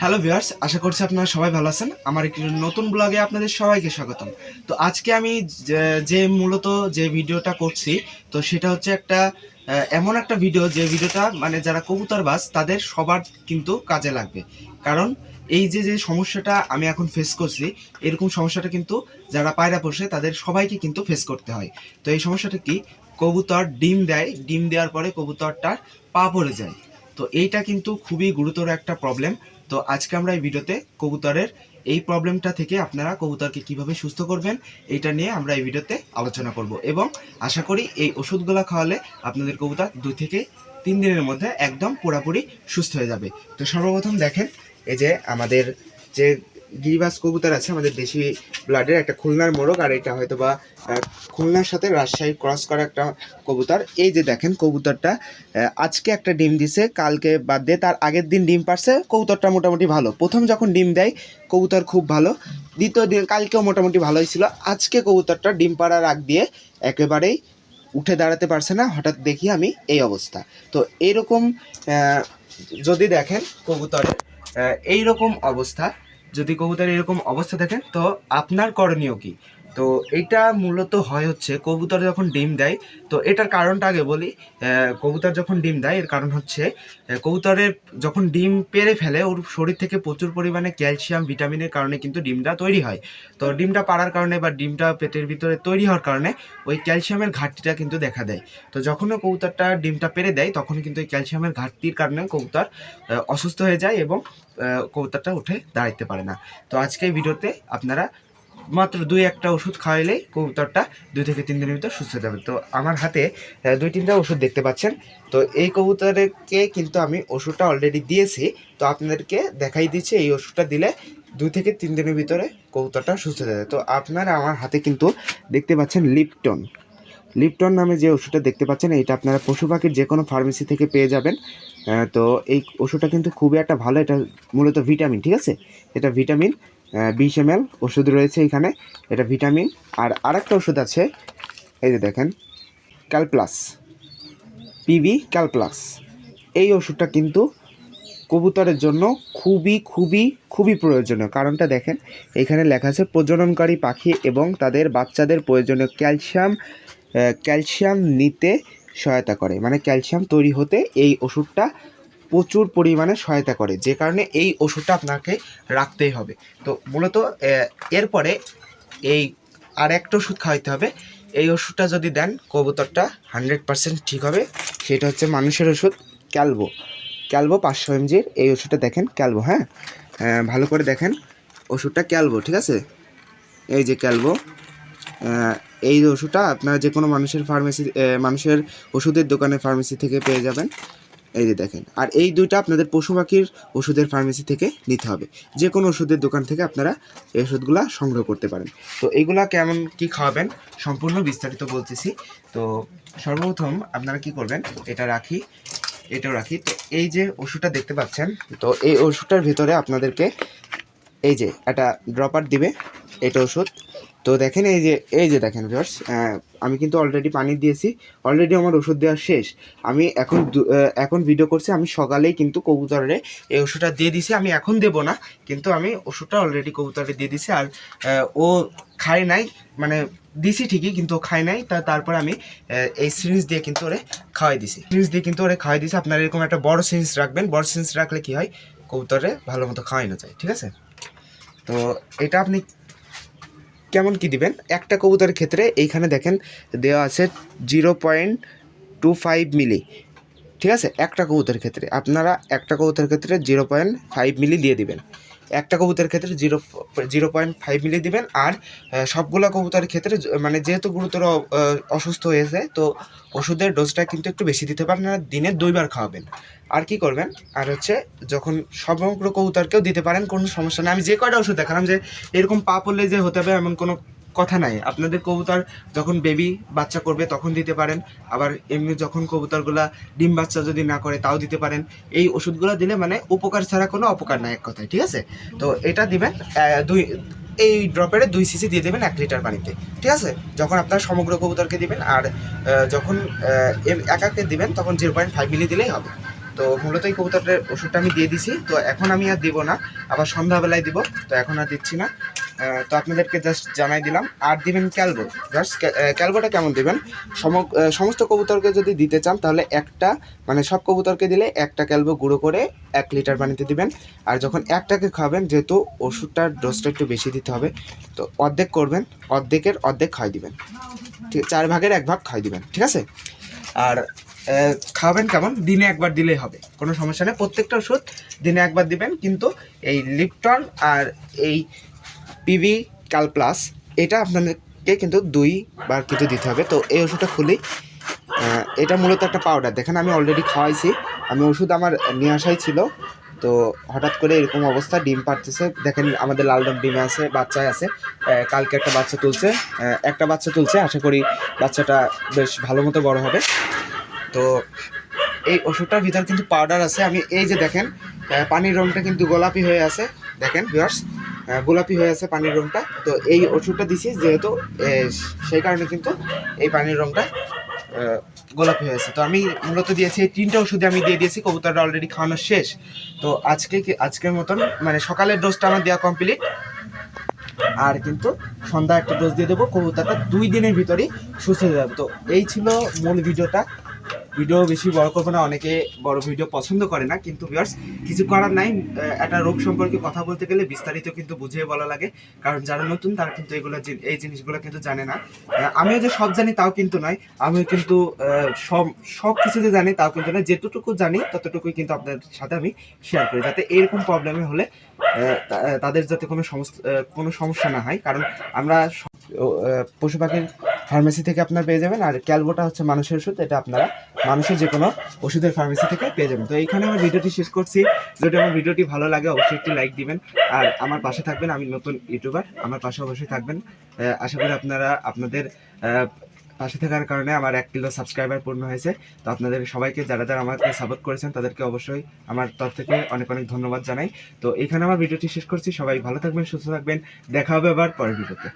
Hello viewers আশা করছি আপনারা সবাই ভালো আছেন। আমার একটি নতুন ব্লগে আপনাদের সবাইকে স্বাগতম। তো আজকে আমি যে- মূলত যে ভিডিওটা করছি, তো সেটা হচ্ছে একটা এমন একটা ভিডিও যে ভিডিওটা মানে যারা কবুতরবাজ তাদের সবার কিন্তু কাজে লাগবে। কারণ এই যে যে সমস্যাটা আমি এখন ফেস করছি, এরকম সমস্যাটা কিন্তু যারা পায়রা পোষে, তাদের সবাইকে কিন্তু ফেস করতে হয়। তো এই সমস্যাটা কি? কবুতর ডিম দেয়, ডিম দেওয়ার পরে কবুতরটার পা পড়ে যায়। তো এইটা কিন্তু খুবই গুরুতর একটা প্রবলেম তো আজকে আমরা এই ভিডিওতে কবুতরের এই প্রবলেমটা থেকে আপনারা কবুতরকে কীভাবে সুস্থ করবেন এটা নিয়ে আমরা এই ভিডিওতে আলোচনা করব এবং আশা করি এই ওষুধগুলো খাওয়ালে আপনাদের কবুতর দুই থেকে তিন দিনের মধ্যে একদম পুরাপুরি সুস্থ হয়ে যাবে। তো সর্বপ্রথম দেখেন, এই যে আমাদের যে গিরিবাস কবুতর আছে আমাদের দেশি ব্লাডের একটা খুলনার মোরগ আর এটা হয়তো বা খুলনার সাথে রাজশাহী ক্রস করা একটা কবুতর। এই যে দেখেন কবুতরটা আজকে একটা ডিম দিছে কালকে বাদ দিয়ে তার আগের দিন ডিম পারছে কবুতরটা মোটামুটি ভালো। প্রথম যখন ডিম দেয় কবুতর খুব ভালো। দ্বিতীয় দিন কালকেও মোটামুটি ভালোই ছিল। আজকে কবুতরটা ডিম পাড়ার আগ দিয়ে একেবারেই উঠে দাঁড়াতে পারছে না হঠাৎ দেখি আমি এই অবস্থা। তো এইরকম আহ, যদি দেখেন কবুতরের এইরকম অবস্থা যদি কবুতরের এরকম অবস্থা দেখেন তো আপনার করণীয় কি? তো এটা মূলত হয় হচ্ছে কবুতর যখন ডিম দেয়, তো এটার কারণটা আগে বলি কবুতর যখন ডিম দেয়, এর কারণ হচ্ছে কবুতরের যখন ডিম পেরে ফেলে, ওর শরীর থেকে প্রচুর পরিমাণে ক্যালসিয়াম, ভিটামিনের কারণে কিন্তু ডিমটা তৈরি হয়। তো ডিমটা পাড়ার কারণে বা ডিমটা পেটের ভিতরে তৈরি হওয়ার কারণে ওই ক্যালসিয়ামের ঘাটতিটা কিন্তু দেখা দেয়। তো যখনও কবুতরটা ডিমটা পেরে দেয়, তখনই কিন্তু ওই ক্যালসিয়ামের ঘাটতির কারণে কবুতর অসুস্থ হয়ে যায় এবং কবুতরটা উঠে দাঁড়াইতে পারে না। তো আজকে এই ভিডিওতে আপনারা মাত্র দুই একটা ওষুধ খাওয়াইলেই কবুতরটা দুই থেকে তিন দিনের ভিতর সুস্থ হয়ে যাবে। তো আমার হাতে দুই তিনটা ওষুধ দেখতে পাচ্ছেন। তো এই কবুতরকে কিন্তু আমি ওষুধটা অলরেডি দিয়েছি। তো আপনাদেরকে দেখাই দিচ্ছি, এই ওষুধটা দিলে দুই থেকে তিন দিনের ভিতরে কবুতরটা সুস্থ হয়ে যাবে। তো আপনারা আমার হাতে কিন্তু দেখতে পাচ্ছেন লিপটন লিপটন নামে যে ওষুধটা দেখতে পাচ্ছেন এটা আপনারা পশু পাখির যে কোনো ফার্মেসি থেকে পেয়ে যাবেন। তো এই ওষুধটা কিন্তু খুবই একটা ভালো, এটা মূলত ভিটামিন ঠিক আছে? এটা ভিটামিন বিশ এম এল ওষুধ রয়েছে এখানে, এটা ভিটামিন। আর আরেকটা ওষুধ আছে, এই যে দেখেন, ক্যালপ্লাস, পিবি ক্যালপ্লাস। এই ওষুধটা কিন্তু কবুতরের জন্য খুবই খুবই খুবই প্রয়োজনীয়। কারণটা দেখেন, এখানে লেখা আছে, প্রজননকারী পাখি এবং তাদের বাচ্চাদের প্রয়োজনীয় ক্যালসিয়াম ক্যালসিয়াম নিতে সহায়তা করে। মানে ক্যালসিয়াম তৈরি হতে এই ওষুধটা প্রচুর পরিমাণে সহায়তা করে, যে কারণে এই ওষুধটা আপনাকে রাখতেই হবে। তো মূলত এরপরে এই আর একটা ওষুধ খাওয়াইতে হবে। এই ওষুধটা যদি দেন, কবুতরটা হান্ড্রেড পার্সেন্ট ঠিক হবে। সেটা হচ্ছে মানুষের ওষুধ, ক্যালবো। ক্যালবো পাঁচশো এমজির এই ওষুধটা দেখেন, ক্যালবো হ্যাঁ? ভালো করে দেখেন, ওষুধটা ক্যালবো, ঠিক আছে? এই যে ক্যালবো এই ওষুধটা আপনারা যে কোনো মানুষের ফার্মেসি মানুষের ওষুধের দোকানে ফার্মেসি থেকে পেয়ে যাবেন। এই যে দেখেন, আর এই দুইটা আপনাদের পশু পাখির ওষুধের ফার্মেসি থেকে নিতে হবে। যে কোনো ওষুধের দোকান থেকে আপনারা এই ওষুধগুলা সংগ্রহ করতে পারেন। তো এইগুলা কেমন কি খাওয়াবেন, সম্পূর্ণ বিস্তারিত বলতেছি। তো সর্বপ্রথম আপনারা কি করবেন, এটা রাখি, এটাও রাখি। তো এই যে ওষুধটা দেখতে পাচ্ছেন, তো এই ওষুধটার ভেতরে আপনাদেরকে এই যে একটা ড্রপার দিবে, এটা ওষুধ। তো দেখেন এই যে এই যে দেখেন ভিউয়ার্স আমি কিন্তু অলরেডি পানি দিয়েছি অলরেডি আমার ওষুধ দেওয়া শেষ। আমি এখন এখন ভিডিও করছি, আমি সকালেই কিন্তু কবুতরে এই ওষুধটা দিয়ে দিছি, আমি এখন দেব না, কিন্তু আমি ওষুধটা অলরেডি কবুতরে দিয়ে দিছি, আর ও খায় নাই মানে দিছি ঠিকই, কিন্তু ও খায় নাই, তা তারপর আমি এই সিরিঞ্জ দিয়ে কিন্তু ওরে খাওয়াই দিছি। সিরিঞ্জ দিয়ে কিন্তু ওরে খাওয়াই দিছি, আপনারা এরকম একটা বড় সিরিঞ্জ রাখবেন, বড় সিরিঞ্জ রাখলে কি হয়? কবুতরে ভালো মতো খাওয়ানো যায়, ঠিক আছে? তো এটা আপনি কেমন কি দিবেন? একটা কবুতরের ক্ষেত্রে এইখানে দেখেন দেওয়া আছে zero point two five milli. ঠিক আছে? একটা কবুতরের ক্ষেত্রে। আপনারা একটা কবুতরের ক্ষেত্রে জিরো পয়েন্ট ফাইভ মিলি দিয়ে দিবেন। একটা কবুতরের ক্ষেত্রে জিরো জিরো পয়েন্ট ফাইভ মিলিয়ে দেবেন আর সবগুলো কবুতরের ক্ষেত্রে মানে যেহেতু গুরুতর অসুস্থ হয়েছে, তো ওষুধের ডোজটা কিন্তু একটু বেশি দিতে পারেন না দিনে দুইবার খাওয়াবেন। আর কি করবেন? আর হচ্ছে যখন সমগ্র কবুতরকেও দিতে পারেন, কোনো সমস্যা নেই। আমি যে কয়টা ওষুধ দেখালাম যে এরকম পা পড়লে যে হতে হবে এমন কোনো কথা নাই। আপনাদের কবুতর যখন বেবি বাচ্চা করবে তখন দিতে পারেন। আবার এমনি যখন কবুতরগুলা ডিম বাচ্চা যদি না করে তাও দিতে পারেন। এই ওষুধগুলো দিলে মানে উপকার ছাড়া কোনো অপকার নাই এক কথায়, ঠিক আছে? তো এটা দিবেন দুই, এই ড্রপের দুই সিসি দিয়ে দেবেন এক লিটার পানিতে, ঠিক আছে? যখন আপনার সমগ্র কবুতরকে দিবেন আর যখন একাকে দিবেন তখন জিরো পয়েন্ট ফাইভ মিলি দিলেই হবে। তো মূলত এই কবুতরের ওষুধটা আমি দিয়ে দিছি। তো এখন আমি আর দিব না। আবার সন্ধ্যাবেলায় দিব, তো এখন আর দিচ্ছি না। তো আপনাদেরকে জাস্ট জানাই দিলাম। আর দিবেন ক্যালবো। জাস্ট ক্যালবোটা কেমন দেবেন? সম- সমস্ত কবুতরকে যদি দিতে চান, তাহলে একটা মানে সব কবুতরকে দিলে একটা ক্যালবো গুঁড়ো করে এক লিটার পানিতে দিবেন। আর যখন একটাকে খাবেন, যেহেতু ওষুধটার ডোজটা একটু বেশি দিতে হবে, তো অর্ধেক করবেন, অর্ধেকের অর্ধেক খাই দিবেন। ঠিক, চার ভাগের এক ভাগ খাই দিবেন। ঠিক আছে? আর খাবেন কেমন? দিনে একবার দিলেই হবে, কোনো সমস্যা নেই। প্রত্যেকটা ওষুধ দিনে একবার দিবেন, কিন্তু এই লিপটন আর এই পিভি কাল প্লাস এটা আপনাদেরকে কিন্তু দুইবার কিন্তু দিতে হবে। তো এই ওষুধটা খুলি। এটা মূলত একটা পাউডার দেখেন, আমি অলরেডি খাওয়াইছি। আমি ওষুধ আমার নিয়ে আসাই ছিল। তো হঠাৎ করে এরকম অবস্থা, ডিম পারতেছে দেখেন, আমাদের লাল রং ডিমে আছে, বাচ্চায় আছে। কালকে একটা বাচ্চা তুলছে। একটা বাচ্চা তুলছে। আশা করি বাচ্চাটা বেশ ভালো মতো বড় হবে। তো এই ওষুধটার ভিতর কিন্তু পাউডার আছে। আমি এই যে দেখেন পানির রংটা কিন্তু গোলাপি হয়ে আছে। দেখেন ভিউয়ার্স গোলাপি হয়ে আছে পানির রংটা। তো এই ওষুধটা দিছি যেহেতু সেই কারণে কিন্তু এই পানির আহ, গোলাপি হয়েছে তো আমি মূলত দিয়েছি এই তিনটা ওষুধে আমি দিয়ে দিয়েছি কবুতরটা অলরেডি খাওয়ানো শেষ। তো আজকে আজকের মতন মানে সকালের ডোজটা আমার দেওয়া কমপ্লিট আর কিন্তু সন্ধ্যা একটা ডোজ দিয়ে দেবো কবুতরটা দুই দিনের ভিতরেই সুস্থ হয়ে যাবে। তো এই ছিল মূল ভিডিওটা ভিডিও বেশি বড় করব না, অনেকে বড় ভিডিও পছন্দ করে না, কিন্তু ভিউয়ার্স কিছু করার নাই। একটা রোগ সম্পর্কে কথা বলতে গেলে বিস্তারিত কিন্তু বুঝিয়ে বলা লাগে, কারণ যারা নতুন তারা কিন্তু এগুলো এই জিনিসগুলো কিন্তু জানে না। আমিও যে সব জানি তাও কিন্তু নয়, আমিও কিন্তু সব সব কিছু যে জানি তাও কিন্তু নয় যেতটুকু জানি ততটুকুই কিন্তু আপনাদের সাথে আমি শেয়ার করি, যাতে এরকম প্রবলেমে হলে তাদের যাতে কোনো সমস্যা কোনো সমস্যা না হয়, কারণ আমরা পশু পাখির ফার্মেসি থেকে আপনার পেয়ে যাবেন। আর ক্যালবোটা হচ্ছে মানুষের ওষুধ, এটা আপনারা মানুষের যে কোনো ওষুধের ফার্মেসি থেকে পেয়ে যাবেন। তো এইখানে আমার ভিডিওটি শেষ করছি। যদি আমার ভিডিওটি ভালো লাগে, অবশ্যই একটি লাইক দিবেন। আর আমার পাশে থাকবেন আমি নতুন ইউটিউবার, আমার পাশে অবশ্যই থাকবেন। আশা করি আপনারা আপনাদের পাশে থাকার কারণে আমার এক কিলো সাবস্ক্রাইবার পূর্ণ হয়েছে। তো আপনাদের সবাইকে, যারা যারা আমাকে সাপোর্ট করেছেন, তাদেরকে অবশ্যই আমার তরফ থেকে অনেক অনেক ধন্যবাদ জানাই। তো এখানে আমার ভিডিওটি শেষ করছি। সবাই ভালো থাকবেন, সুস্থ থাকবেন। দেখা হবে আবার পরের ভিডিওতে।